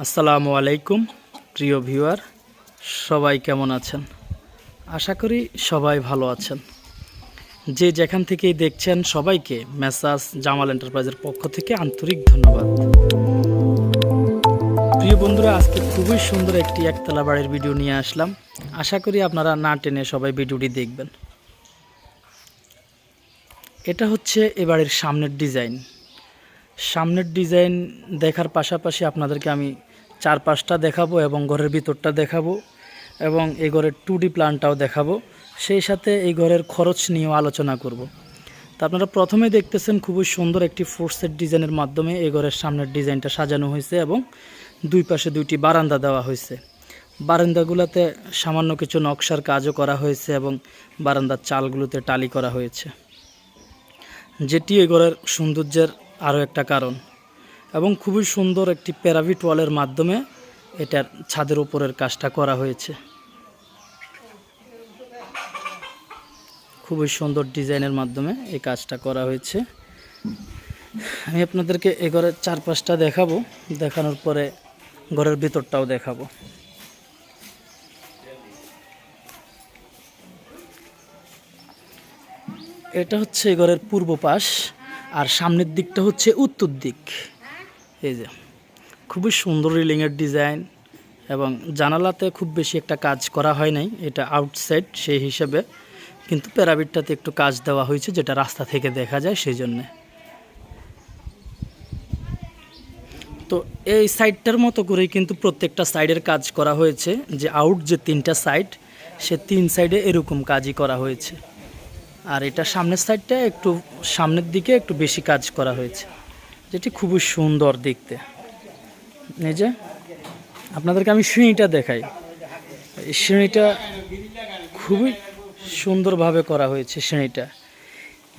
আসসালামু আলাইকুম, প্রিয় ভিউয়ার। সবাই কেমন আছেন? আশা করি সবাই ভালো আছেন। যে যেখান থেকেই দেখছেন সবাইকে মেসাজ জামাল এন্টারপ্রাইজের পক্ষ থেকে আন্তরিক ধন্যবাদ। প্রিয় বন্ধুরা, আজকে খুবই সুন্দর একটি একতলা বাড়ির ভিডিও নিয়ে আসলাম। আশা করি আপনারা না টেনে সবাই ভিডিওটি দেখবেন। এটা হচ্ছে এ বাড়ির সামনের ডিজাইন। সামনের ডিজাইন দেখার পাশাপাশি আপনাদেরকে আমি চার পাঁচটা দেখাবো এবং ঘরের ভিতরটা দেখাবো এবং এই ঘরের টু ডি প্ল্যানটাও দেখাবো। সেই সাথে এই ঘরের খরচ নিয়েও আলোচনা করব। তা আপনারা প্রথমে দেখতেছেন খুবই সুন্দর একটি ফোর্সের ডিজাইনের মাধ্যমে এই ঘরের সামনের ডিজাইনটা সাজানো হয়েছে এবং দুই পাশে দুইটি বারান্দা দেওয়া হয়েছে। বারান্দাগুলোতে সামান্য কিছু নকশার কাজও করা হয়েছে এবং বারান্দার চালগুলোতে টালি করা হয়েছে। যেটি এই ঘরের সৌন্দর্যের আরও একটা কারণ। এবং খুবই সুন্দর একটি প্যারাভিট ওয়ালের মাধ্যমে এটার ছাদের উপরের কাজটা করা হয়েছে। খুবই সুন্দর ডিজাইনের মাধ্যমে এই কাজটা করা হয়েছে। আমি আপনাদেরকে এ ঘরের চারপাশটা দেখাবো। দেখানোর পরে ঘরের ভিতরটাও দেখাবো। এটা হচ্ছে এ ঘরের পূর্ব পাশ। আর সামনের দিকটা হচ্ছে উত্তর দিক। এই যে, খুবই সুন্দর রিলিংয়ের ডিজাইন এবং জানালাতে খুব বেশি একটা কাজ করা হয় নাই, এটা আউটসাইড সেই হিসেবে। কিন্তু প্যারাবিটটাতে একটু কাজ দেওয়া হয়েছে, যেটা রাস্তা থেকে দেখা যায় সেই জন্যে। তো এই সাইডটার মতো করেই কিন্তু প্রত্যেকটা সাইডের কাজ করা হয়েছে, যে আউট যে তিনটা সাইড সে তিন সাইডে এরকম কাজই করা হয়েছে। আর এটা সামনের সাইডটা একটু সামনের দিকে একটু বেশি কাজ করা হয়েছে। যেটি খুবই সুন্দর দেখতে। এই যে, আপনাদেরকে আমি সিঁড়িটা দেখাই। এই সিঁড়িটা খুবই সুন্দরভাবে করা হয়েছে সিঁড়িটা।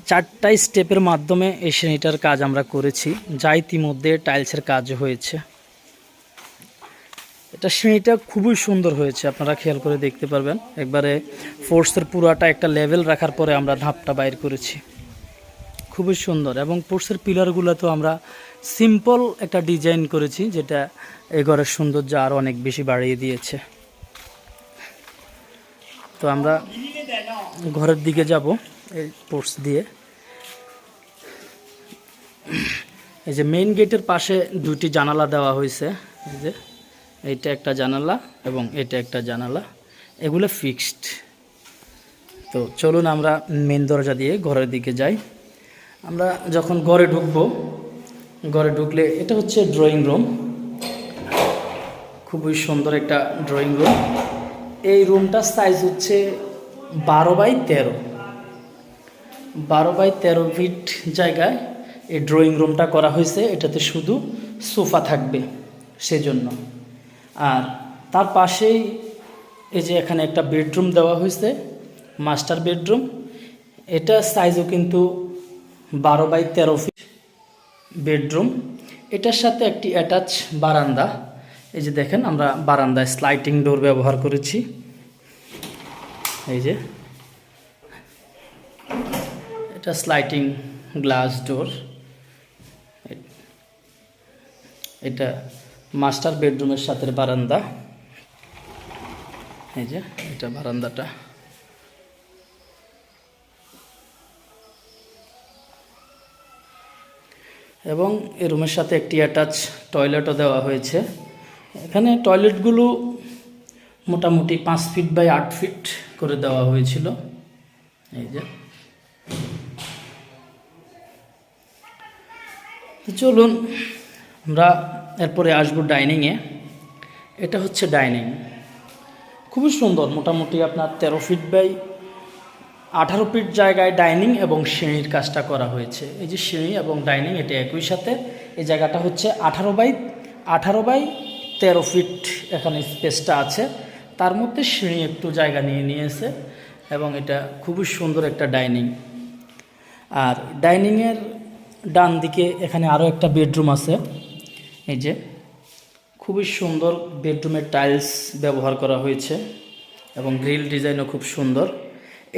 চারটা স্টেপের মাধ্যমে এই সিঁড়িটার কাজ আমরা করেছি। যা ইতিমধ্যে টাইলসের কাজ হয়েছে। এটা সিঁড়িটা খুবই সুন্দর হয়েছে, আপনারা খেয়াল করে দেখতে পারবেন। একবারে ফোর্সের পুরাটা একটা লেভেল রাখার পরে আমরা ধাপটা বাইর করেছি। খুবই সুন্দর এবং ফোর্সের পিলারগুলো তো আমরা সিম্পল একটা ডিজাইন করেছি, যেটা এই ঘরের সৌন্দর্য আরও অনেক বেশি বাড়িয়ে দিয়েছে। তো আমরা ঘরের দিকে যাব, এই পোর্স দিয়ে। এই যে মেইন গেটের পাশে দুটি জানালা দেওয়া হয়েছে, এই যে। এইটা একটা জানালা এবং এটা একটা জানালা, এগুলো ফিক্সড তো চলুন আমরা মেন দরজা দিয়ে ঘরের দিকে যাই। আমরা যখন ঘরে ঢুকবো, ঘরে ঢুকলে এটা হচ্ছে ড্রয়িং রুম খুবই সুন্দর একটা ড্রয়িং রুম এই রুমটার সাইজ হচ্ছে বারো বাই তেরো। বারো বাই তেরো ফিট জায়গায় এই ড্রয়িং রুমটা করা হয়েছে। এটাতে শুধু সোফা থাকবে, সেজন্য। আর তার পাশেই এই যে এখানে একটা বেডরুম দেওয়া হয়েছে, মাস্টার বেডরুম। এটা সাইজও কিন্তু বারো বাই তেরো ফিট বেডরুম। এটার সাথে একটি অ্যাটাচ বারান্দা। এই যে দেখেন, আমরা বারান্দায় স্লাইটিং ডোর ব্যবহার করেছি। এই যে এটা স্লাইটিং গ্লাস ডোর এটা মাস্টার বেডরুমের সাথে বারান্দা। এই যে, এটা বারান্দাটা। এবং এই রুমের সাথে একটি অ্যাটাচ টয়লেটও দেওয়া হয়েছে। এখানে টয়লেটগুলো মোটামুটি পাঁচ ফিট বাই আট ফিট করে দেওয়া হয়েছিল। এই যে। চলুন, আমরা এরপরে আসব ডাইনিংয়ে এটা হচ্ছে ডাইনিং খুবই সুন্দর, মোটামুটি আপনার তেরো ফিট বাই আঠারো ফিট জায়গায় ডাইনিং এবং সিঁড়ির কাজটা করা হয়েছে। এই যে সিঁড়ি এবং ডাইনিং এটা একই সাথে। এই জায়গাটা হচ্ছে আঠারো বাই আঠারো বাই তেরো ফিট এখানে স্পেসটা আছে। তার মধ্যে সিঁড়ি একটু জায়গা নিয়ে নিয়েছে এবং এটা খুবই সুন্দর একটা ডাইনিং আর ডাইনিংয়ের ডান দিকে এখানে আরও একটা বেডরুম আছে। এই যে, খুবই সুন্দর বেডরুমের টাইলস ব্যবহার করা হয়েছে এবং গ্রিল ডিজাইনও খুব সুন্দর।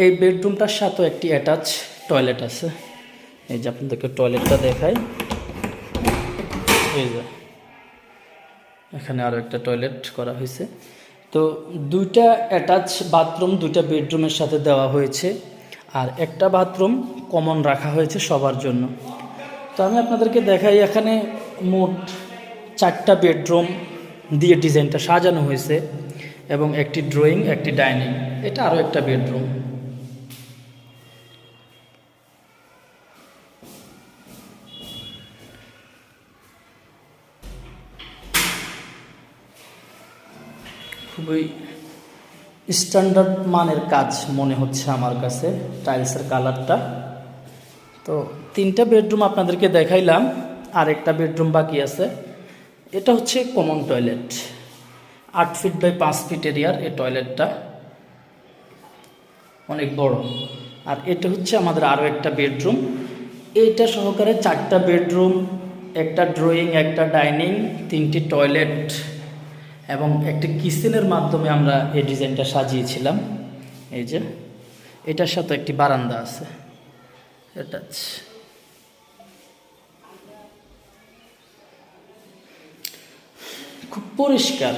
এই বেডরুমটার সাথেও একটি অ্যাটাচ টয়লেট আছে। এই যে আপনাদেরকে টয়লেটটা দেখাই। এই যে, এখানে আরও একটা টয়লেট করা হয়েছে। তো দুইটা অ্যাটাচ বাথরুম, দুইটা বেডরুমের সাথে দেওয়া হয়েছে। আর একটা বাথরুম কমন রাখা হয়েছে সবার জন্য। তো আমি আপনাদেরকে দেখাই এখানে মোট চারটা বেডরুম দিয়ে ডিজাইনটা সাজানো হয়েছে এবং একটি ড্রয়িং, একটি ডাইনিং। এটা আরও একটা বেডরুম। খুবই স্ট্যান্ডার্ড মানের কাজ মনে হচ্ছে আমার কাছে, টাইলসের কালারটা। তো তিনটা বেডরুম আপনাদেরকে দেখাইলাম আর একটা বেডরুম বাকি আছে। এটা হচ্ছে কমন টয়লেট আট ফিট বাই পাঁচ ফিট এরিয়ার এই টয়লেটটা অনেক বড়। আর এটা হচ্ছে আমাদের আরও একটা বেডরুম এইটা সহকারে চারটা বেডরুম একটা ড্রয়িং একটা ডাইনিং তিনটি টয়লেট এবং একটি কিচেনের মাধ্যমে আমরা এই ডিজাইনটা সাজিয়েছিলাম। এই যে, এটার সাথে একটি বারান্দা আছে। এটা খুব পরিষ্কার,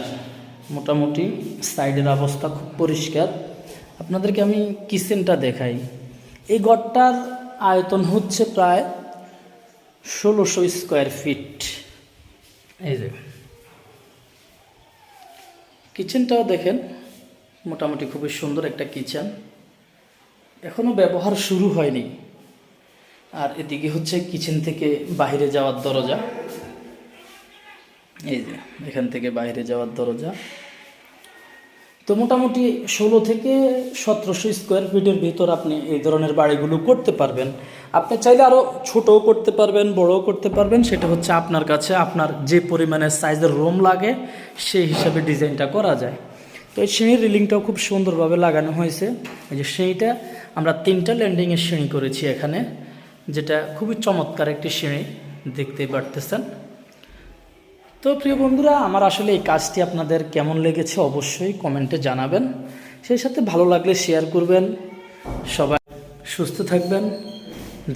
মোটামুটি সাইডের অবস্থা খুব পরিষ্কার। আপনাদেরকে আমি কিচেনটা দেখাই। এই ঘরটার আয়তন হচ্ছে প্রায় ষোলোশো স্কোয়ার ফিট। এই যে। কিচেনটাও দেখেন, মোটামুটি খুবই সুন্দর একটা কিচেন। এখনও ব্যবহার শুরু হয়নি। আর এদিকে হচ্ছে কিচেন থেকে বাইরে যাওয়ার দরজা। এই যে, এখান থেকে বাইরে যাওয়ার দরজা। তো মোটামুটি ষোলো থেকে সতেরোশো স্কোয়ার ফিটের ভিতর আপনি এই ধরনের বাড়িগুলো করতে পারবেন। আপনি চাইলে আরও ছোটও করতে পারবেন, বড়ও করতে পারবেন। সেটা হচ্ছে আপনার কাছে আপনার যে পরিমাণের সাইজের রুম লাগে, সেই হিসাবে ডিজাইনটা করা যায়। তো এই সিঁড়ির রিলিংটাও খুব সুন্দরভাবে লাগানো হয়েছে। এই যে সিঁড়িটা, আমরা তিনটা ল্যান্ডিংয়ের সিঁড়ি করেছি এখানে, যেটা খুবই চমৎকার একটি সিঁড়ি, দেখতে পারতেছেন। তো প্রিয় বন্ধুরা, আমার আসলে এই কাজটি আপনাদের কেমন লেগেছে অবশ্যই কমেন্টে জানাবেন। সেই সাথে ভালো লাগলে শেয়ার করবেন। সবাই সুস্থ থাকবেন।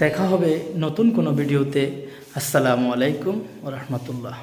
দেখা হবে নতুন কোনো ভিডিওতে। আসসালামু আলাইকুম রহমতুল্লাহ।